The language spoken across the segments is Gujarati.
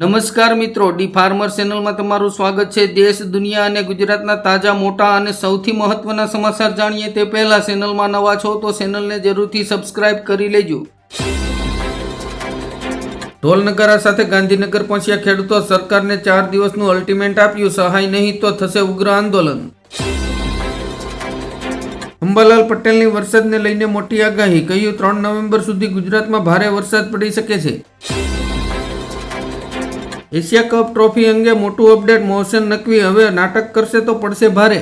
નમસ્કાર મિત્રો, ડી ફાર્મર ચેનલમાં તમારું સ્વાગત છે. દેશ, દુનિયા અને ગુજરાતના તાજા, મોટા અને સૌથી મહત્વના સમાચાર જાણીએ તે પહેલા ચેનલમાં નવા છો તો ચેનલને જરૂરથી સબસ્ક્રાઇબ કરી લેજો. ઢોલનગરા સાથે ગાંધીનગર પહોંચ્યા ખેડૂતો સરકારને ચાર દિવસનું અલ્ટિમેન્ટ આપ્યું. સહાય નહીં તો થશે ઉગ્ર આંદોલન. અંબાલાલ પટેલની વરસાદને લઈને મોટી આગાહી. કહ્યું, ત્રણ નવેમ્બર સુધી ગુજરાતમાં ભારે વરસાદ પડી શકે છે. એશિયા કપ ટ્રોફી અંગે મોટું અપડેટ મોહસેન નકવી હવે નાટક કરશે તો પડશે ભારે.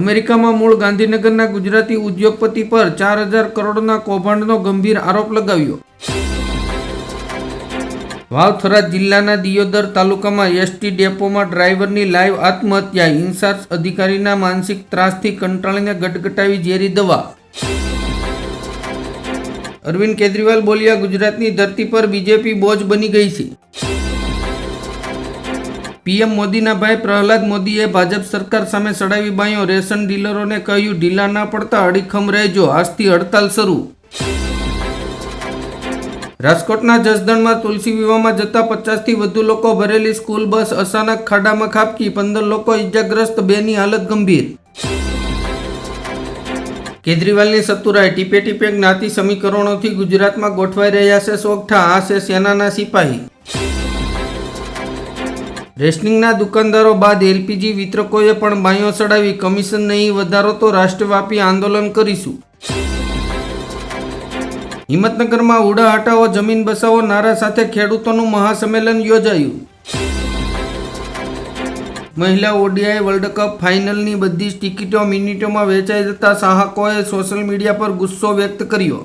અમેરિકામાં મૂળ ગાંધીનગરના ગુજરાતી ઉદ્યોગપતિ પર ચાર હજાર કરોડના કૌભાંડનો ગંભીર આરોપ લગાવ્યો. વાવથરા જિલ્લાના દિયોદર તાલુકામાં એસટી ડેપોમાં ડ્રાઈવરની લાઈવ આત્મહત્યા ઇન્સાર્જ અધિકારીના માનસિક ત્રાસથી કંટાળીને ગટગટાવી ઝેરી દવા. અરવિંદ કેજરીવાલ બોલ્યા ગુજરાતની ધરતી પર બીજેપી બોજ બની ગઈ છે. પીએમ મોદીના ભાઈ પ્રહલાદ મોદીએ ભાજપ સરકાર સામે ચડાવી બાયો રેશન ડીલરોને કહ્યું, ઢીલા ના પડતા અડીખમ રહેજો, આજથી હડતાલ શરૂ. રાજકોટના જસદણમાં તુલસી વિવાહમાં જતા પચાસથી વધુ લોકો ભરેલી સ્કૂલ બસ અચાનક ખાડામાં ખાબકી, પંદર લોકો ઇજાગ્રસ્ત બેની હાલત ગંભીર. કેજરીવાલની સત્તુરાએ ટીપે ટીપે જ્ઞાતિ સમીકરણોથી ગુજરાતમાં ગોઠવાઈ રહ્યા છે સોગઠા. આ છે સેનાના સિપાહી. રેશનિંગના દુકાનદારો બાદ એલપીજી વિતરકોએ પણ બાયો ચડાવી કમિશન નહીં વધારો તો રાષ્ટ્રવ્યાપી આંદોલન કરીશું. હિંમતનગરમાં ઉડા હટાવો જમીન બસાવો નારા સાથે ખેડૂતોનું મહાસંમેલન યોજાયું. મહિલા ઓડીઆઈ વર્લ્ડ કપ ફાઇનલની બધી જ ટિકિટો મિનિટોમાં વેચાઈ જતા ચાહકોએ સોશિયલ મીડિયા પર ગુસ્સો વ્યક્ત કર્યો.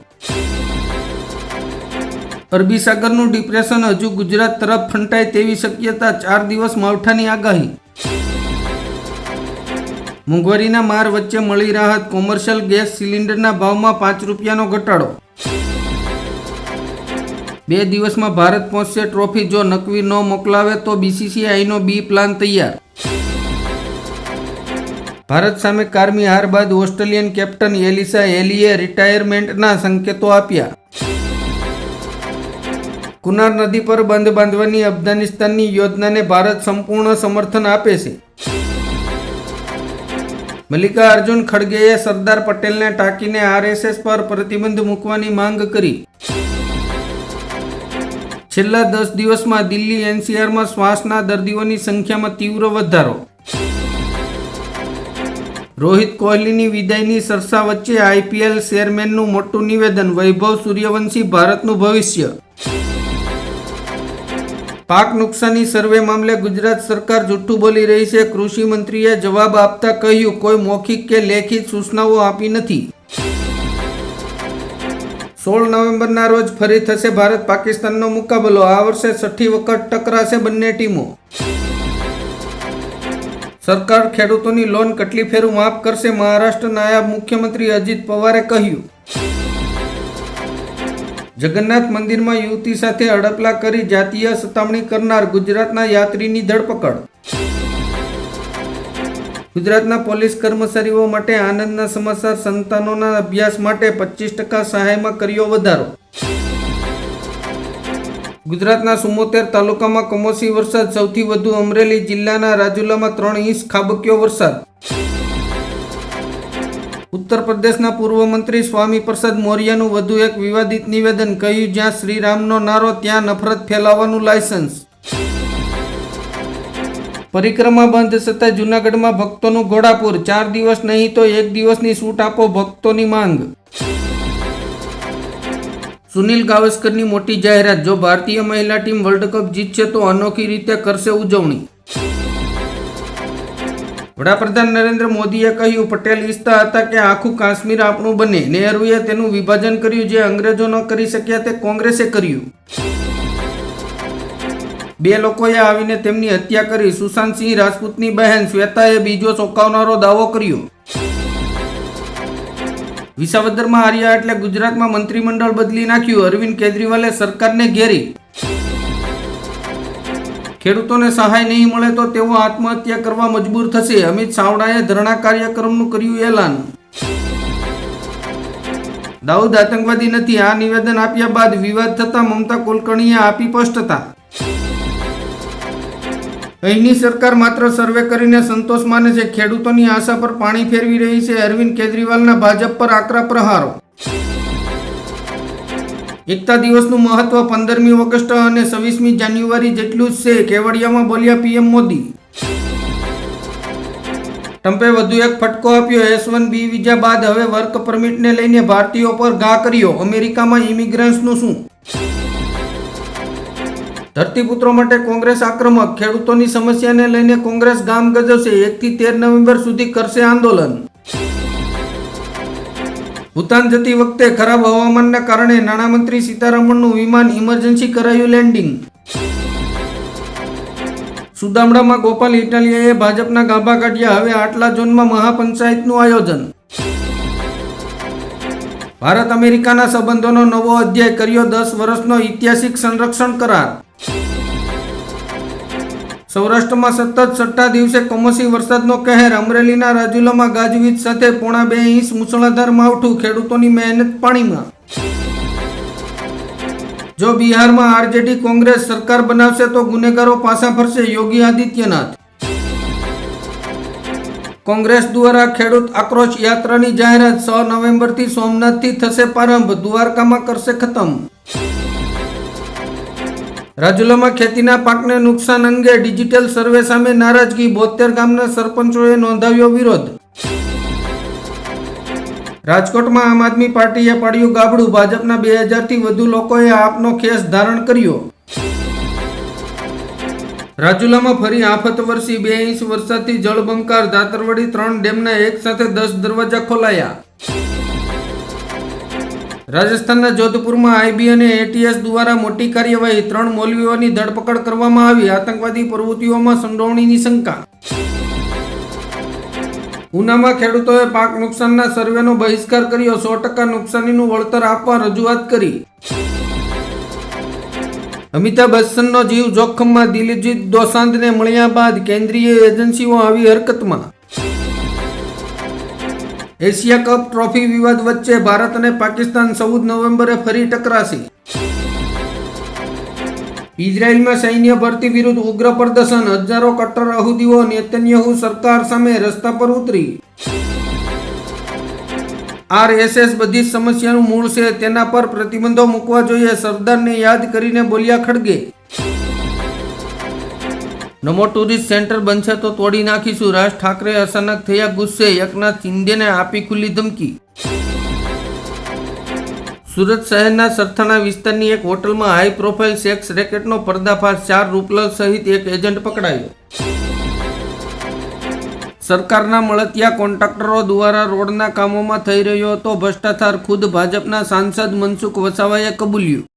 અરબી સાગરનું ડિપ્રેશન હજુ ગુજરાત તરફ ફંટાય તેવી શક્યતા ચાર દિવસ માવઠાની આગાહી. મોંઘવારીના માર વચ્ચે મળી રાહત કોમર્શિયલ ગેસ સિલિન્ડરના ભાવમાં પાંચ રૂપિયાનો ઘટાડો. બે દિવસમાં ભારત પહોંચશે ટ્રોફી. જો નકવી ન મોકલાવે તો બીસીસીઆઈનો બી પ્લાન તૈયાર. ભારત સામે કારમી હાર બાદ ઓસ્ટ્રેલિયન કેપ્ટન એલિસા એલીએ રિટાયરમેન્ટના સંકેતો આપ્યા. કુનાર નદી પર બંધ બાંધવાની અફઘાનિસ્તાનની યોજનાને ભારત સંપૂર્ણ સમર્થન આપે છે. મલ્લિકાર્જુન ખડગેએ સરદાર પટેલને ટાંકીને આરએસએસ પર પ્રતિબંધ મૂકવાની માંગ કરી. છેલ્લા દસ દિવસમાં દિલ્હી એનસીઆરમાં શ્વાસના દર્દીઓની સંખ્યામાં તીવ્ર વધારો. રોહિત કોહલીની વિદાયની સરસા વચ્ચે આઈપીએલ ચેરમેનનું મોટું નિવેદન, વૈભવ સૂર્યવંશી ભારતનું ભવિષ્ય. પાક નુકસાની સર્વે મામલે ગુજરાત સરકાર જૂઠું બોલી રહી છે. કૃષિ મંત્રીએ જવાબ આપતા કહ્યું, કોઈ મૌખિક કે લેખિત સૂચનાઓ આપી નથી. સોળ નવેમ્બરના રોજ ફરી થશે ભારત પાકિસ્તાનનો મુકાબલો. આ વર્ષે છઠ્ઠી વખત ટકરાશે બંને ટીમો. સરકાર ખેડૂતોની લોન કેટલી ફેરું માફ કરશે મહારાષ્ટ્ર નાયબ મુખ્યમંત્રી અજીત પવારે કહ્યું. જગન્નાથ મંદિરમાં યુવતી સાથે અડપલા કરી જાતીય સતામણી કરનાર ગુજરાતના યાત્રીની ધરપકડ. ગુજરાતના પોલીસ કર્મચારીઓ માટે આનંદના સમાચાર, સંતાનોના અભ્યાસ માટે પચીસ ટકા સહાયમાં કર્યો વધારો. ગુજરાતના સુમોતેર તાલુકામાં કમોસી વરસાદ, સૌથી વધુ અમરેલી જિલ્લાના રાજુલામાં ત્રણ ઇંચ ખાબક્યો વરસાદ. ઉત્તર પ્રદેશના પૂર્વ મંત્રી સ્વામી પ્રસાદ મૌર્યનું વધુ એક વિવાદિત નિવેદન, કહ્યું, જ્યાં શ્રીરામનો નારો, ત્યાં નફરત ફેલાવવાનું લાયસન્સ. પરિક્રમા બંધ થતાં જૂનાગઢમાં ભક્તોનું ઘોડાપુર. ચાર દિવસ નહીં તો એક દિવસની છૂટ આપો ભક્તોની માંગ. સુનિલ ગાવસ્કરની મોટી જાહેરાત, જો ભારતીય મહિલા ટીમ વર્લ્ડ કપ જીતશે તો અનોખી રીતે કરશે ઉજવણી. વડાપ્રધાન નરેન્દ્ર મોદીએ કહ્યું, પટેલ ઈચ્છતા હતા કે આખું કાશ્મીર આપણું બને. નહેરુએ તેનું વિભાજન કર્યું, જે અંગ્રેજો ન કરી શક્યા તે કોંગ્રેસે કર્યું. બે લોકોએ આવીને તેમની હત્યા કરી. સુશાંતસિંહ રાજપૂતની બહેન શ્વેતાએ બીજો ચોંકાવનારો દાવો કર્યો. વિસાવદરમાં હાર્યા એટલે ગુજરાતમાં મંત્રીમંડળ બદલી નાખ્યું. અરવિંદ કેજરીવાલે સરકારને ઘેરી. ખેડૂતોને સહાય નહીં મળે તો તેઓ આત્મહત્યા કરવા મજબૂર થશે. અમિત ચાવડાએ ધરણા કાર્યક્રમનું કર્યું એલાન. દાઉદ આતંકવાદી નથી. આ નિવેદન આપ્યા બાદ વિવાદ થતા મમતા કુલકર્ણીએ આપી સ્પષ્ટતા. અહીંની સરકાર માત્ર સર્વે કરીને સંતોષ માને છે. ખેડૂતોની આશા પર પાણી ફેરવી રહી છે. અરવિંદ કેજરીવાલના ભાજપ પર આકરા પ્રહારો. એકતા દિવસનું મહત્વ પંદરમી ઓગસ્ટ અને છવ્વીસમી જાન્યુઆરી જેટલું જ છે. કેવડિયામાં બોલ્યા પીએમ મોદી. ટ્રમ્પે વધુ એક ફટકો આપ્યો. એસ વન બી વિઝા બાદ હવે વર્ક પરમિટને લઈને ભારતીયો પર ઘા કર્યો. અમેરિકામાં ઇમિગ્રન્ટ્સનું શું? ધરતીપુત્રો માટે કોંગ્રેસ આક્રમક, ખેડૂતોની સમસ્યાને લઈને કોંગ્રેસ ગામ ગજવશે, એકથી તેર નવેમ્બર સુધી કરશે આંદોલન. ભૂતાન જતી વખતે ખરાબ હવામાનના કારણે નાણામંત્રી સીતારમણનું વિમાન ઇમરજન્સી કરાયું લેન્ડિંગ. સુદામડામાં ગોપાલ ઇટાલિયાએ ભાજપના ગાભા કાઢ્યા, હવે આટલા ઝોનમાં મહાપંચાયતનું આયોજન. ભારત અમેરિકાના સંબંધોનો નવો અધ્યાય કર્યો, દસ વર્ષનો ઐતિહાસિક સંરક્ષણ કરાર. સૌરાષ્ટ્રમાં સતત છઠ્ઠા દિવસે કમોસી વરસાદનો કહેર. અમરેલીના રાજુલામાં ગાજવીજ સાથે પોણા બે ઇંચ મુસળાધાર માવઠું. ખેડૂતોની મહેનત પાણીમાં. જો બિહારમાં આરજેડી કોંગ્રેસ સરકાર બનાવશે તો ગુનેગારો પાછા ફરશે યોગી આદિત્યનાથ. કોંગ્રેસ દ્વારા ખેડૂત આક્રોશ યાત્રાની જાહેરાત, છ નવેમ્બરથી સોમનાથથી થશે પ્રારંભ. દ્વારકામાં કરશે ખતમ. રાજુલામાં ખેતીના પાકને નુકસાન અંગે ડિજિટલ સર્વે સામે નારાજગી. બોતેર ગામના સરપંચોએ નોંધાવ્યો વિરોધ. રાજકોટમાં આમ આદમી પાર્ટીએ પાડ્યું ગાબડું. ભાજપના બે હજારથી વધુ લોકોએ આપનો ખેસ ધારણ કર્યો. રાજુલામાં ફરી આફત વર્ષી બે ઇંચ વરસાદથી જળબંકાર. દાતરવડી ત્રણ ડેમના એક સાથે દસ દરવાજા ખોલાયા. રાજસ્થાનના જોધપુરમાં આઈબી અને એટીએસ દ્વારા મોટી કાર્યવાહી ત્રણ મૌલવીઓની ધરપકડ કરવામાં આવી. આતંકવાદી પ્રવૃત્તિઓમાં સંડોવણીની શંકા. ઉનામાં ખેડૂતોએ પાક નુકસાનના સર્વેનો બહિષ્કાર કર્યો. સો ટકા નુકસાનીનું વળતર આપવા રજૂઆત કરી. અમિતાભ બચ્ચનનો જીવ જોખમમાં દિલજીત દોસાંતને મળ્યા બાદ કેન્દ્રીય એજન્સીઓ આવી હરકતમાં. એશિયા કપ ટ્રોફી વિવાદ વચ્ચે ભારત અને પાકિસ્તાન ચૌદ નવેમ્બરે ફરી ટકરાશે. ઇઝરાયલમાં સૈન્ય ભરતી વિરુદ્ધ ઉગ્ર પ્રદર્શન. હજારો કટ્ટર અહુદીઓ નેતન્યાહુ સરકાર સામે રસ્તા પર ઉતરી. આરએસએસ બધી જ સમસ્યાનું મૂળ છે. તેના પર પ્રતિબંધો મૂકવા જોઈએ. સરદારને યાદ કરીને બોલ્યા ખડગે. નમો ટુરિસ્ટ સેન્ટર બનશે તો તોડી નાખીશું. રાજ ઠાકરે અચાનક થયા ગુસ્સે. એકનાથ શિંદેને આપી ખુલ્લી ધમકી. સુરત શહેરના સરથાણા વિસ્તારની એક હોટલમાં હાઈ પ્રોફાઇલ સેક્સ રેકેટનો પર્દાફાશ. ચાર રૂપલર સહિત એક એજન્ટ પકડાયો. સરકારના મળતિયા કોન્ટ્રાક્ટરો દ્વારા રોડના કામોમાં થઈ રહ્યો હતો ભ્રષ્ટાચાર. ખુદ ભાજપના સાંસદ મનસુખ વસાવાએ કબૂલ્યું.